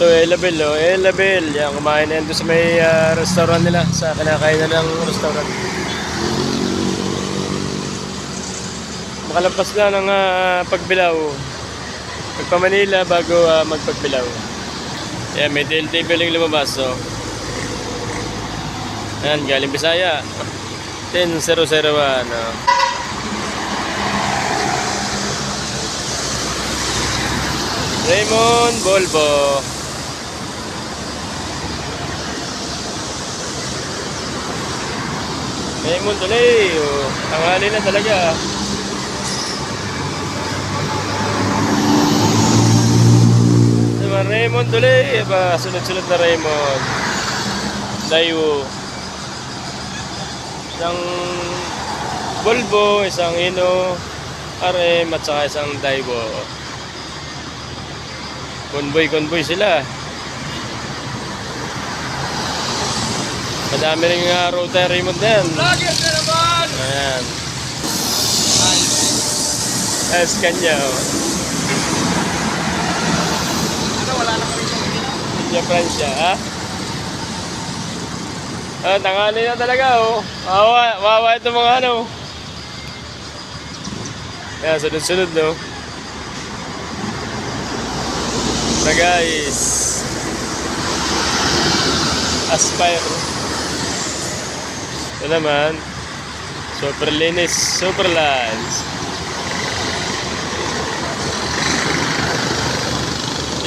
Ito, Elabel, oh. Elabel. Yan, kumain na yan doon sa may ah, restaurant nila. Sa kinakain na ng restaurant. Makalampas na ng ah, pagbilaw. Pagpa Manila bago ah, magpagbilaw. Yan, may DLTV lang lumabas, oh. Yan, galing Bisaya. 10001, oh. Raymond Volvo. Raymond tuloy. Oh. Tanghali na talaga. Diba, Raymond tuloy. Ba, sunod-sunod na Raymond. Dayo. Isang Volvo, isang Ino, RM at saka isang Daiwo. Convoy-convoy sila. Madami rin nga router remote na yan. Vlogger na naman! Ayan. Es kanya. Oh. Ano, wala na kami Pilipinas. Kanya Francia, ha? Ah, tangali na talaga, oh. Wawa, wawa itong mga ano. Yan, sunod-sunod, no? Na guys. Aspire. Ito naman. Super linis, super lines.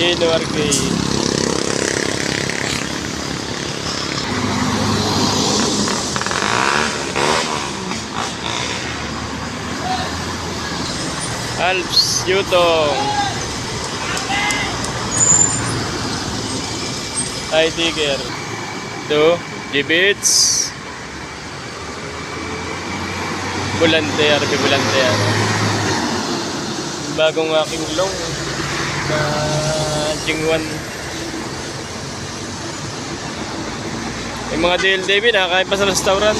Ino Arcade. Alps Yutong. Hi Tiger. Ito, Gibits. Bulante, RP Bulante. Ano. Bagong aking long na Jingwan. Yung mga DLDB, nakakain pa sa restaurant.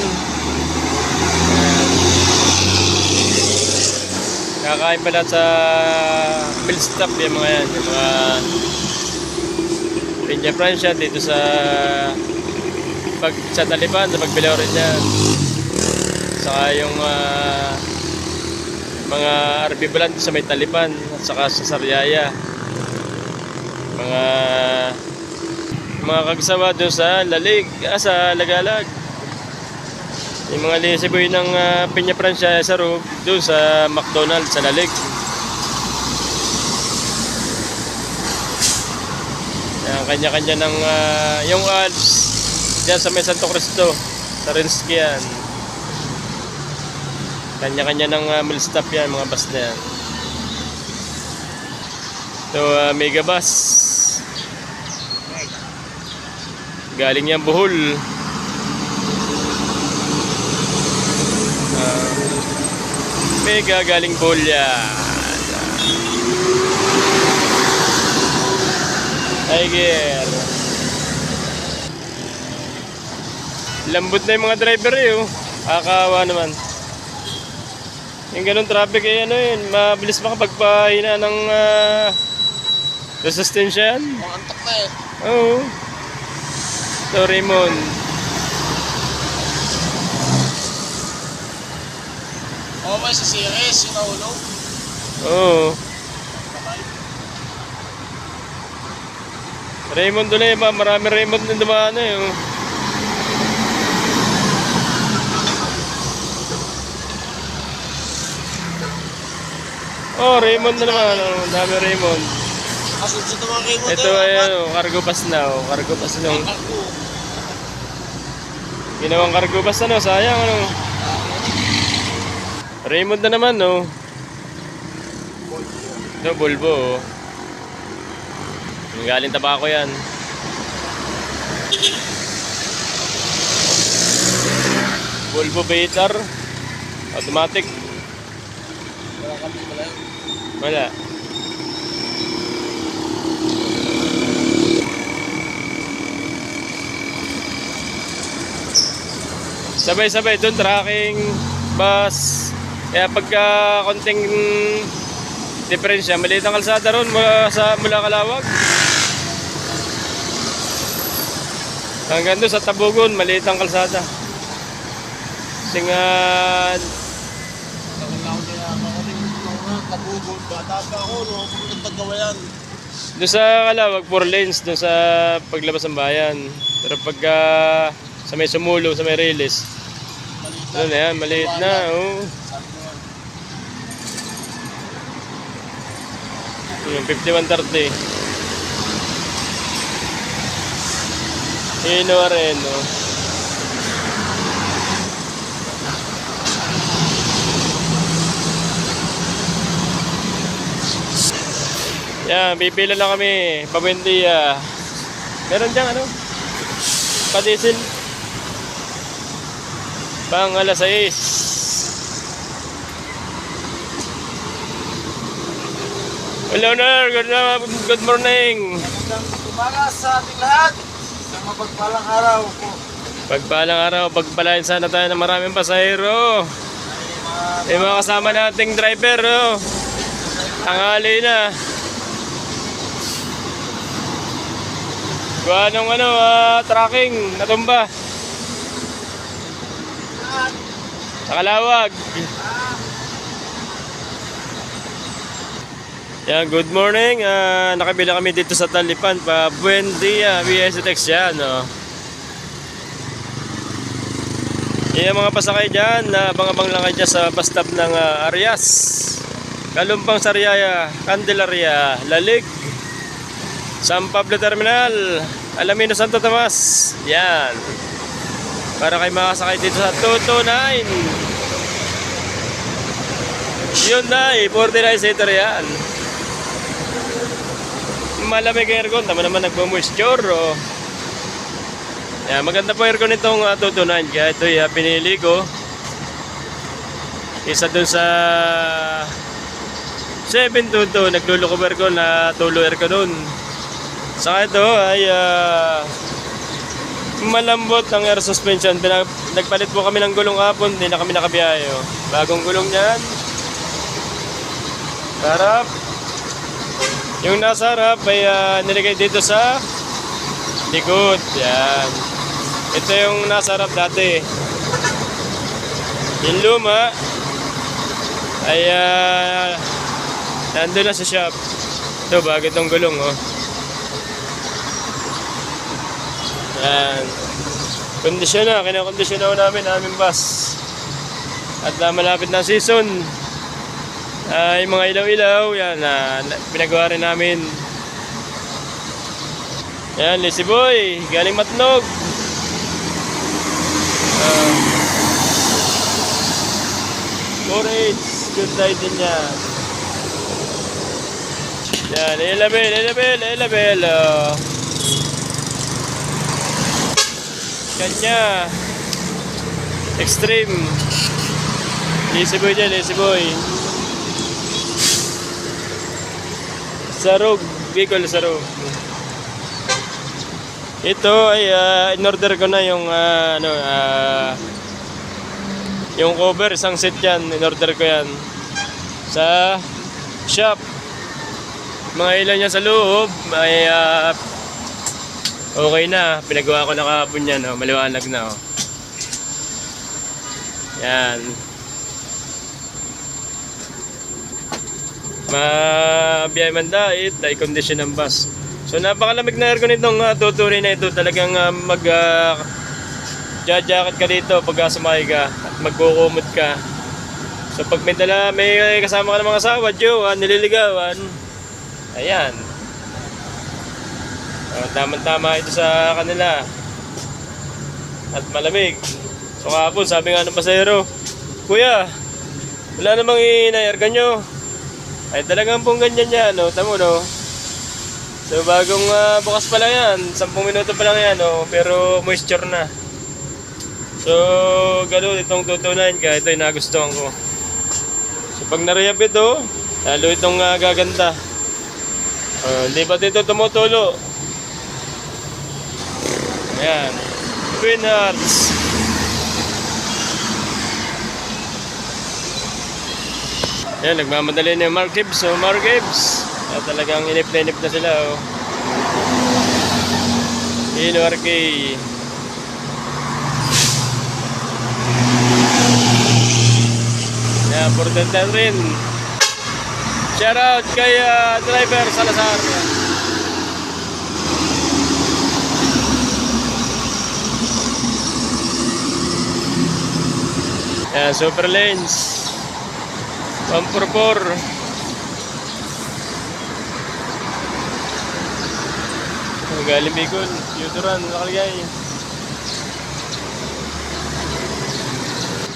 Kakain pa sa bill stop yung mga yan, yung mga Peña Francia dito sa pag sa Taliban, sa pagbilaw rin yan. Saka yung ah, mga RB Bulan sa may Taliban at saka sa Sariaya. Mga mga kagsawa doon sa Lalig, ah, sa Lagalag. Yung mga lisiboy ng uh, Peña Francia sa Rub, doon sa McDonald's sa Lalig. Yan, kanya-kanya ng ah, yung ads diyan sa may Santo Cristo, sa Rinsky yan. Kanya-kanya ng uh, mill stop yan, mga bus na yan. So, uh, mega bus. Galing yan Bohol. Ah, mega galing Bohol yan. Tiger. Lambot na yung mga driver eh, oh. Kakawa naman. Yung ganun traffic eh, ano yun, mabilis makapagpahina ng uh, resistensya yan. Mga antok na eh. Oo. Ito, Raymond. Oo, may sa series, yung nahulog. Oo. Raymond ulit, ma. Marami Raymond na dumaan eh. Oh. Oh, Raymond na naman. Oh. Dami Raymond. Kasunod naman kayo mo Ito ay ano, cargo bus na. Oh. Cargo bus na. oh. Ginawang cargo bus na, no? Sayang, ano? Raymond na naman, no? Ito, Volvo, oh. Yung galing tabako yan. Volvo Beater. Automatic. Wala kami pala yun. Wala. Sabay-sabay doon tracking bus. Kaya pagka konting diferensya, maliit ang kalsada ron mula sa mula Kalawag. Hanggang doon sa Tabugon, maliit ang kalsada. Singan, Tagal na ako kaya makating mga kabugod. Bata pa ako, no? Kung nagpagawa yan. doon sa Kalawag, 4 lanes, doon sa paglabas ng bayan. Pero pagka sa may sumulo, sa may release, doon na yan, maliit na. Oh. Yung 5130. Ino rin, Yan, pipila lang kami. Pabuendia. Meron dyan, ano? Padisil. Pang alas 6. Hello, Ner. Good, good morning. Magandang umaga sa ating lahat. Sa mapagpalang araw po. Pagpalang araw, pagpalain sana tayo ng maraming pasahero. Yung mga kasama nating driver, oh. Tanghali na. Kung anong ano, ah, tracking, natumba. Sa Kalawag. Yan, good morning. Ah, nakabila kami dito sa Talipan pa. Buen dia, BSTX yan, oh. Yung mga pasakay dyan, na abang-abang lang kayo sa bus stop ng ah, Arias. Kalumpang Sariaya, Candelaria, Lalig, San Pablo Terminal, Alamino Santo Tomas. Yan. Para kayo makasakay dito sa 229. Hyundai, 49 seater yan. Malamig ang aircon, tama naman nagmamoisture. Oh. Yan, maganda po aircon itong uh, 229 kaya ito uh, pinili ko. Isa dun sa 722 naglulukob aircon na tulo aircon dun. Saka ito ay ah, malambot ang air suspension. Pinag nagpalit po kami ng gulong hapon, hindi na kami nakabiyahe. oh. Bagong gulong niyan. Harap. Yung nasa harap ay ah, nilagay dito sa likod. Yan. Ito yung nasa harap dati. Yung luma ay ah, nandun na sa shop. Ito, bago itong gulong, oh. Yan. Kondisyon na, kinakondisyon na namin aming bus. At na malapit na season. Ah, yung mga ilaw-ilaw, yan, na pinagawa rin namin. Yan, Lazy Boy, galing matnog. Uh, 4H, good ride din yan. Yan, Elabel, Elabel. Oh. Kanya. Extreme. Lazy Boy dyan, Lazy Boy. Sarog, Bicol Sarog. Ito ay ah, in-order ko na yung ah, ano ah, yung cover, isang set yan, in-order ko yan sa shop. Mga ilan niya sa loob, ay ah, okay na. Pinagawa ko na kahapon yan, oh, maliwanag na. Oh. Yan. Mabiyay man dahit, ay condition ng bus. So napakalamig na aircon itong uh, tutuloy na ito. Talagang ah, mag uh, jacket ka dito pag uh, sumakay ka at magkukumot ka. So pag may dala, may kasama ka ng mga asawa, jowa, nililigawan, ayan. Uh, tama-tama ito sa kanila. At malamig. So kahapon, sabi nga ng pasahero, Kuya, wala namang ina-aircon nyo. Ay talagang pong ganyan yan, no? Tamo, no? So bagong ah, bukas pa lang yan, 10 minuto pa lang yan, no? pero moisture na. So ganun itong tutunan ka, ito yung nagustuhan ko. So pag narehab ito, lalo itong ah, gaganda. Ah, Hindi ba dito tumutulo? Ayan. Twin Hertz. Ayan, nagmamadali na yung Mark Gibbs. So, Mark Gibbs. Ah, talagang inip na inip na sila. Oh. Inorke. Inorke. Kaya importante rin. Shout out kay uh, driver Salazar. Ayan, super lanes. 144. Ang galing Bicol, Yuturan, nakalagay.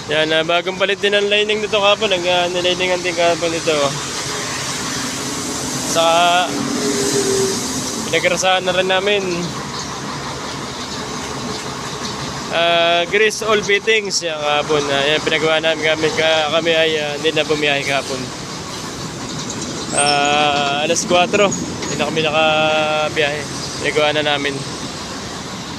Yan, bagong palit din ang lining nito kapon. Nag uh, niliningan din kapon nito. Sa pinagrasahan na rin namin. Uh, grease all fittings yung kapon. Uh, yan, pinagawa namin kami, ka, kami ay uh, hindi na bumiyahe kapon. Uh, alas 4, hindi na kami nakabiyahe. Pinagawa na namin.